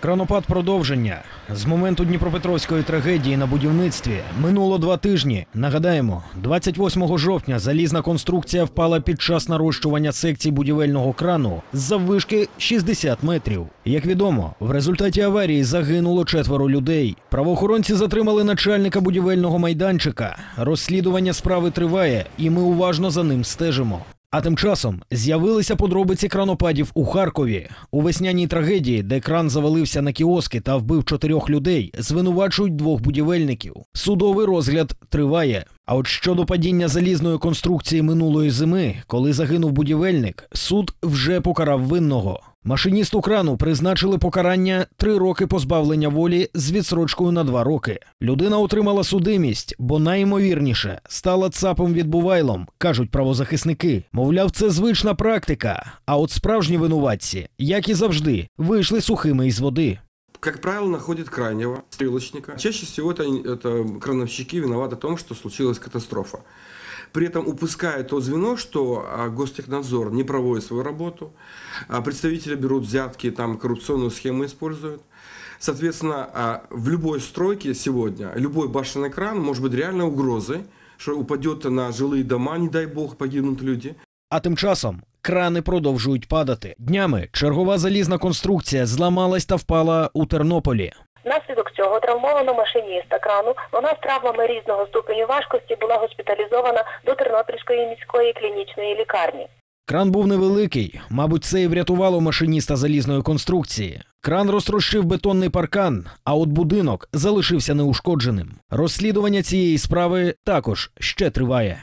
Кранопад продовження. З моменту Дніпропетровської трагедії на будівництві минуло два тижні. Нагадаємо, 28 жовтня залізна конструкція впала під час нарощування секцій будівельного крану з заввишки 60 метрів. Як відомо, в результаті аварії загинуло четверо людей. Правоохоронці затримали начальника будівельного майданчика. Розслідування справи триває, і ми уважно за ним стежимо. А тим часом з'явилися подробиці кранопадів у Харкові. У весняній трагедії, де кран завалився на кіоски та вбив чотирьох людей, звинувачують двох будівельників. Судовий розгляд триває. А от щодо падіння залізної конструкції минулої зими, коли загинув будівельник, суд вже покарав винного. Машиністу крану призначили покарання три роки позбавлення волі з відсрочкою на два роки. Людина отримала судимість, бо найімовірніше стала цапом відбувайлом, кажуть правозахисники. Мовляв, це звична практика. А от справжні винуватці, як і завжди, вийшли сухими із води. Как правило, находят крайнего стрелочника. Чаще всего это, это крановщики виноваты в том, что случилась катастрофа. При этом упуская то звено, что а, Гостехнадзор не проводит свою работу, а представители берут взятки, там коррупционную схему используют. Соответственно, а, в любой стройке сегодня, любой башенный кран может быть реальной угрозой, что упадет на жилые дома, не дай бог, погибнут люди. А тим часом крани продовжують падати. Днями чергова залізна конструкція зламалась та впала у Тернополі. Внаслідок цього травмовано машиніста крану. Вона з травмами різного ступеню важкості була госпіталізована до Тернопільської міської клінічної лікарні. Кран був невеликий, мабуть, це і врятувало машиніста залізної конструкції. Кран розтрощив бетонний паркан, а от будинок залишився неушкодженим. Розслідування цієї справи також ще триває.